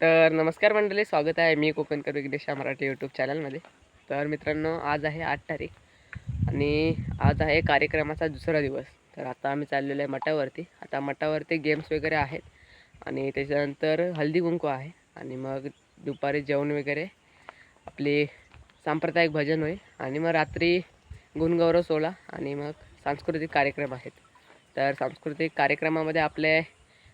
तर नमस्कार मंडळी स्वागत आहे मी कोकणकर विघ्नेशा मराठी यूट्यूब चॅनलमध्ये तर मित्रांनो आज आहे आठ तारीख आणि आज आहे कार्यक्रमाचा दुसरा दिवस. तर आता आम्ही चाललेलो आहे मठावरती. आता मठावरती गेम्स वगैरे आहेत आणि त्याच्यानंतर हल्दी कुंकू आहे आणि मग दुपारी जेवण वगैरे आपली सांप्रदायिक भजन होईल आणि मग रात्री गुणगौरव सोहळा आणि मग सांस्कृतिक कार्यक्रम आहेत. तर सांस्कृतिक कार्यक्रमामध्ये आपले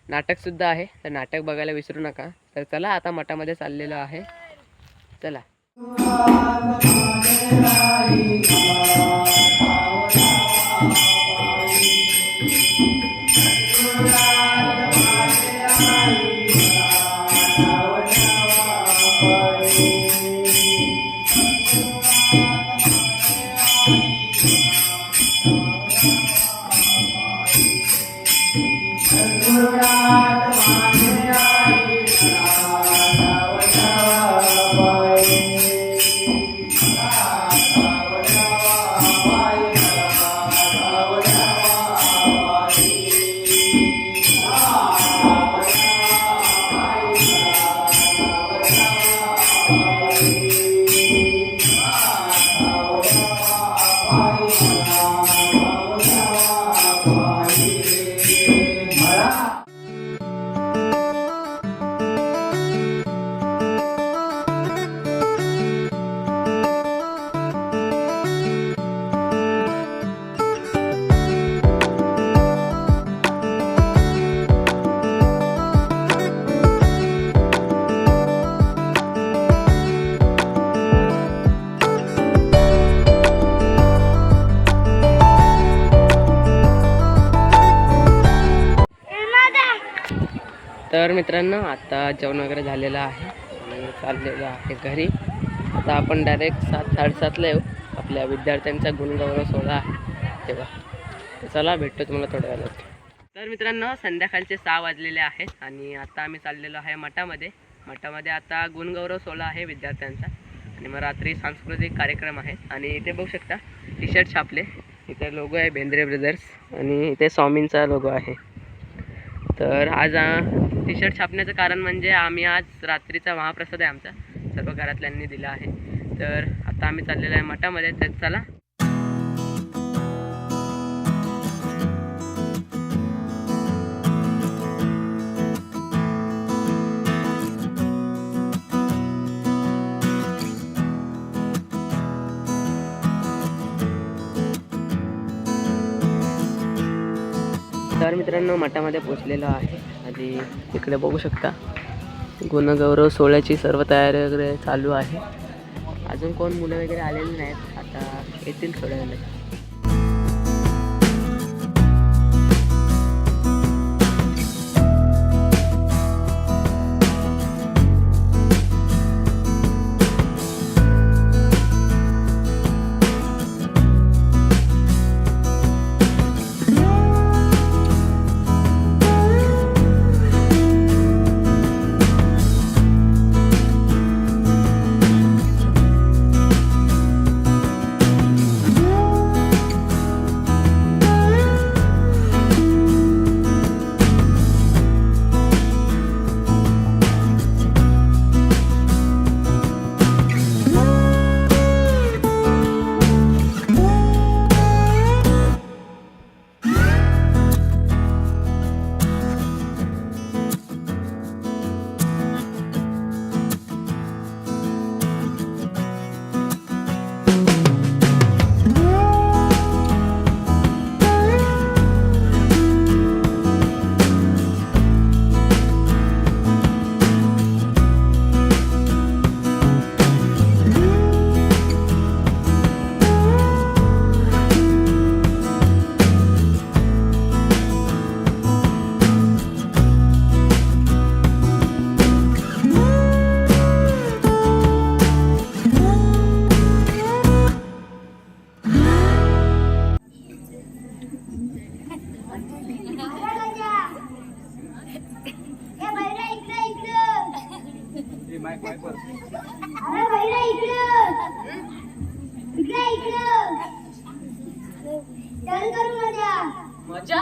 नाटकसुद्धा आहे तर नाटक बघायला विसरू नका तर चला आता मठामध्ये चाललेलो आहे चला Thank you. तर मित्रांनो आता जेवण वगैरे झालेलं आहे आणि चाललेलं आहे घरी. आता आपण डायरेक्ट सात साडेसातला येऊ. आपल्या विद्यार्थ्यांचा गुणगौरव सोहळा आहे तेव्हा. चला भेटतो तुम्हाला थोड्या वेळात तर मित्रांनो संध्याकाळचे सहा वाजलेले आहेत आणि आता आम्ही चाललेलो आहे मठामध्ये. मठामध्ये आता गुणगौरव सोहळा आहे विद्यार्थ्यांचा. आणि मग रात्री सांस्कृतिक कार्यक्रम आहे. आणि इथे बघू शकता टी शर्ट छापले. इथे लोगो आहे बेंद्रे ब्रदर्स आणि इथे स्वामींचा लोगो आहे. तर आज टी शर्ट छापण्याचं कारण म्हणजे आम्ही आज रात्रीचा महाप्रसाद आहे आमचा. सर्व घरातल्यांनी दिला आहे. तर आता आम्ही चाललेलो आहे मठामध्ये. तर चला. तर मित्रांनो मठामध्ये पोचलेलो आहे. आणि इकडे बघू शकता. गुणगौरव सोहळ्याची सर्व तयारी वगैरे चालू आहे. अजून कोण मुलं वगैरे आलेली नाहीत? आता येतील थोड्या वेळेला मजा?